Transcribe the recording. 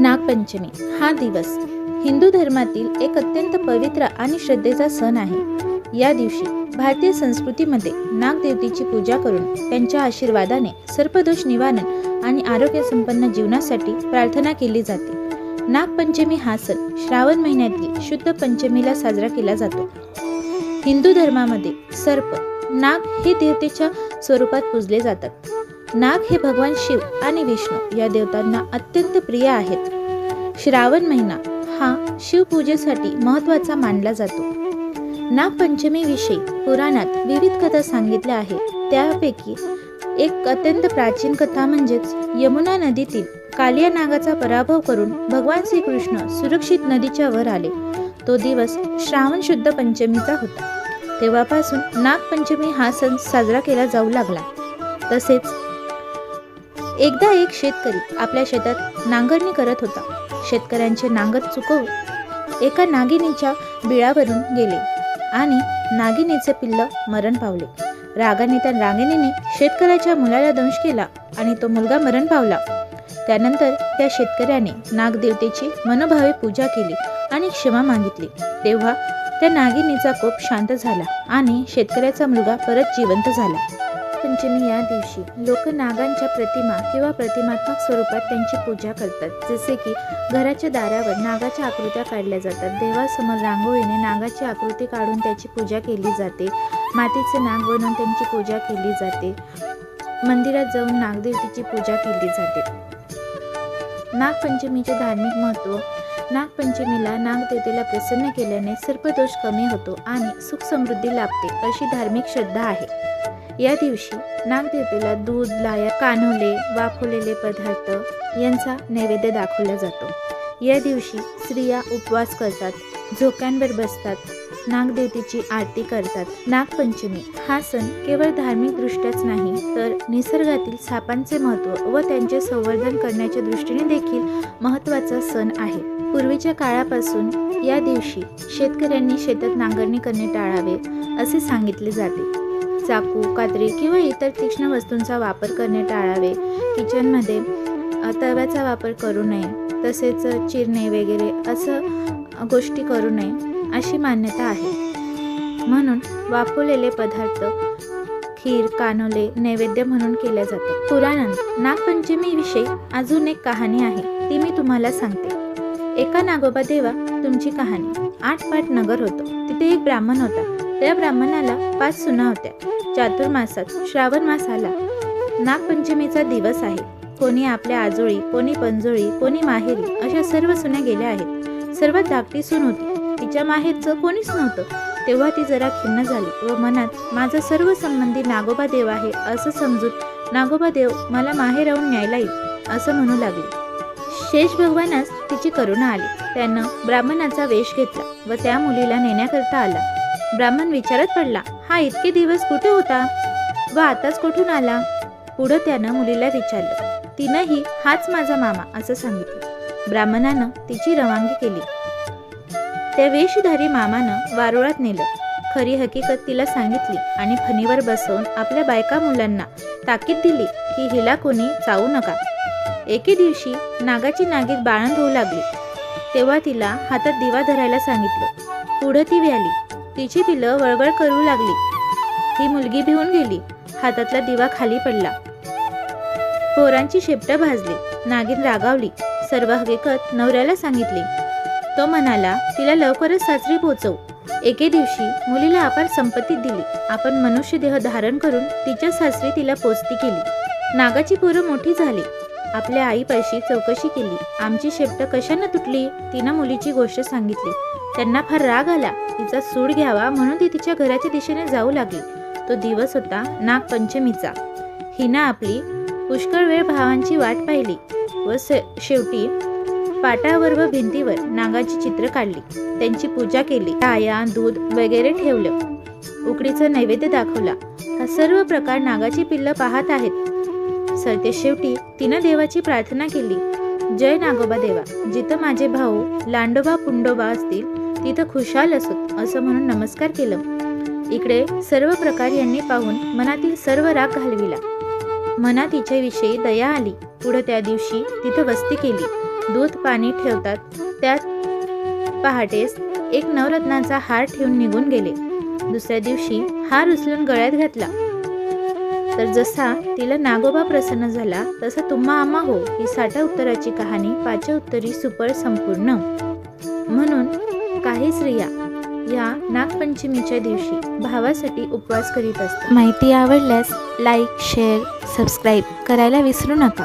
नागपंचमी हा दिवस हिंदू धर्मातील एक अत्यंत पवित्र आणि श्रद्धेचा सण आहे. या दिवशी भारतीय संस्कृतीमध्ये नागदेवतेची पूजा करून त्यांच्या आशीर्वादाने सर्पदोष निवारण आणि आरोग्यसंपन्न जीवनासाठी प्रार्थना केली जाते. नागपंचमी हा सण श्रावण महिन्यातील शुद्ध पंचमीला साजरा केला जातो. हिंदू धर्मामध्ये सर्प नाग हे देवतेच्या स्वरूपात पूजले जातात. नाग हे भगवान शिव आणि विष्णू या देवतांना अत्यंत प्रिय आहेत. श्रावण महिना हा शिवपूजेसाठी महत्त्वाचा मानला जातो. नागपंचमीविषयी पुराणात विविध कथा सांगितल्या आहेत. त्यापैकी एक अत्यंत प्राचीन कथा म्हणजेच यमुना नदीतील कालिया नागाचा पराभव करून भगवान श्रीकृष्ण सुरक्षित नदीच्या वर आले. तो दिवस श्रावण शुद्ध पंचमीचा होता. तेव्हापासून नागपंचमी हा सण साजरा केला जाऊ लागला. तसेच एकदा एक शेतकरी आपल्या शेतात नांगरणी करत होता. शेतकऱ्यांचे नांगर चुकवून एका नागिनीच्या बिळावरून गेले आणि नागिनीचे पिल्ल मरण पावले. रागाने त्या नागिनीने शेतकऱ्याच्या मुलाला दंश केला आणि तो मुलगा मरण पावला. त्यानंतर त्या शेतकऱ्याने नागदेवतेची मनोभावे पूजा केली आणि क्षमा मागितली. तेव्हा त्या नागिनीचा कोप शांत झाला आणि शेतकऱ्याचा मुलगा परत जिवंत झाला. पंचमी या दिवशी लोक नागांच्या प्रतिमा किंवा प्रतिमात्मक स्वरूपात त्यांची पूजा करतात. जसे की घराच्या दारावर नागाच्या आकृत्या काढल्या जातात. देवासमोर रांगोळीने नागाची आकृती काढून त्याची पूजा केली जाते. मातीचे नाग बनवून त्यांची पूजा केली जाते. मंदिरात जाऊन नागदेवतेची पूजा केली जाते. नागपंचमीचे धार्मिक महत्त्व. नागपंचमीला नागदेवतेला प्रसन्न केल्याने सर्पदोष कमी होतो आणि सुख समृद्धी लाभते अशी धार्मिक श्रद्धा आहे. या दिवशी नागदेवतेला दूध लाया कान्होले वाफवलेले पदार्थ यांचा नैवेद्य दाखवला जातो. या दिवशी स्त्रिया उपवास करतात झोक्यांवर बसतात नागदेवतेची आरती करतात. नागपंचमी हा सण केवळ धार्मिक दृष्ट्याच नाही तर निसर्गातील सापांचे महत्त्व व त्यांचे संवर्धन करण्याच्या दृष्टीने देखील महत्त्वाचा सण आहे. पूर्वीच्या काळापासून या दिवशी शेतकऱ्यांनी शेतात नांगरणी करणे टाळावे असे सांगितले जाते. चाकू कात्री किंवा इतर तीक्ष्ण वस्तूंचा वापर करणे टाळावे. किचनमध्ये तव्याचा वापर करू नये तसेच चिरणे वगैरे असं गोष्टी करू नये अशी मान्यता आहे. म्हणून वापरलेले पदार्थ खीर कानोले नैवेद्य म्हणून केल्या जातात. पुराणात नागपंचमीविषयी अजून एक कहाणी आहे ती मी तुम्हाला सांगते. एका नागोबा देवा तुमची कहाणी. आठ पाठ नगर होतं. तिथे एक ब्राह्मण होता. त्या ब्राह्मणाला पाच सुना होत्या. चातुर्मासात श्रावण मास आला. नागपंचमीचा दिवस आहे. कोणी आपल्या आजोळी कोणी पंजोळी कोणी माहेरी अशा सर्व सुना गेल्या आहेत. सर्वात धाकटी सून होती. तिच्या माहेरचं कोणीच नव्हतं. तेव्हा ती जरा खिन्न झाली व मनात माझा सर्व संबंधी नागोबा देव आहे असं समजून नागोबा देव मला माहेर राहून न्यायला येईल असं म्हणू लागली. शेष भगवानास तिची करुणा आली. त्यानं ब्राह्मणाचा वेश घेतला व त्या मुलीला नेण्याकरता आला. ब्राह्मण विचारत पडला हा इतके दिवस कुठे होता? व आताच कुठून आला? पुढं त्यानं मुलीला विचारलं. तिनंही हाच माझा मामा असं सांगितलं. ब्राह्मणानं तिची रवानगी केली. त्या वेशधारी मामानं वारुळात नेलं. खरी हकीकत तिला सांगितली आणि फणीवर बसवून आपल्या बायका मुलांना ताकीद दिली की हिला कोणी चावू नका. एके दिवशी नागाची नागीत बाळण होऊ लागली. तेव्हा तिला हातात दिवा धरायला सांगितलं. पुढं ती व्याली. तिची पिलं वळवळ करू लागली. ही मुलगी भिवून गेली. हातातला दिवा खाली पडला. पोरांची शेपटं भाजली. नागिन रागावली. सर्व हकीकत नवऱ्याला सांगितली. तो म्हणाला तिला लवकरच सासरी पोचव. एके दिवशी मुलीला आपण संपत्ती दिली. आपण मनुष्य देह धारण करून तिच्या सासरी तिला पोचती केली. नागाची पोरं मोठी झाली. आपल्या आईपाशी चौकशी केली. आमची शेपट कशानं तुटली? तिनं मुलीची गोष्ट सांगितली. त्यांना फार राग आला. तिचा सूड घ्यावा म्हणून ती तिच्या घराच्या दिशेने जाऊ लागली. तो दिवस होता नागपंचमीचा. हिनं आपली पुष्कळ वेळ भावांची वाट पाहिली व शेवटी पाटावर व भिंतीवर नागाची चित्र काढली. त्यांची पूजा केली. आया दूध वगैरे ठेवलं. उकडीचं नैवेद्य दाखवला. हा सर्व प्रकार नागाची पिल्लं पाहत आहेत. सरते शेवटी तिनं देवाची प्रार्थना केली. जय नागोबा देवा जिथं माझे भाऊ लांडोबा पुंडोबा असतील तिथं खुशाल असोत असं म्हणून नमस्कार केलं. इकडे सर्व प्रकार यांनी पाहून मनातील सर्व राग घालविला. मनात तिच्याविषयी दया आली. पुढे त्या दिवशी तिथं वस्ती केली. दूध पाणी ठेवतात. त्यात पहाटेस एक नवरत्नाचा हार ठेवून निघून गेले. दुसऱ्या दिवशी हार उचलून गळ्यात घातला. तर जसा तिला नागोबा प्रसन्न झाला तसा तुम्हा आम्हा हो. ही साठा उत्तराची कहाणी पाचव्या उत्तरी सुपर संपूर्ण. म्हणून काही स्त्रिया या नागपंचमीच्या दिवशी भावासाठी उपवास करीत असतात. माहिती आवडल्यास लाईक शेअर सबस्क्राईब करायला विसरू नका.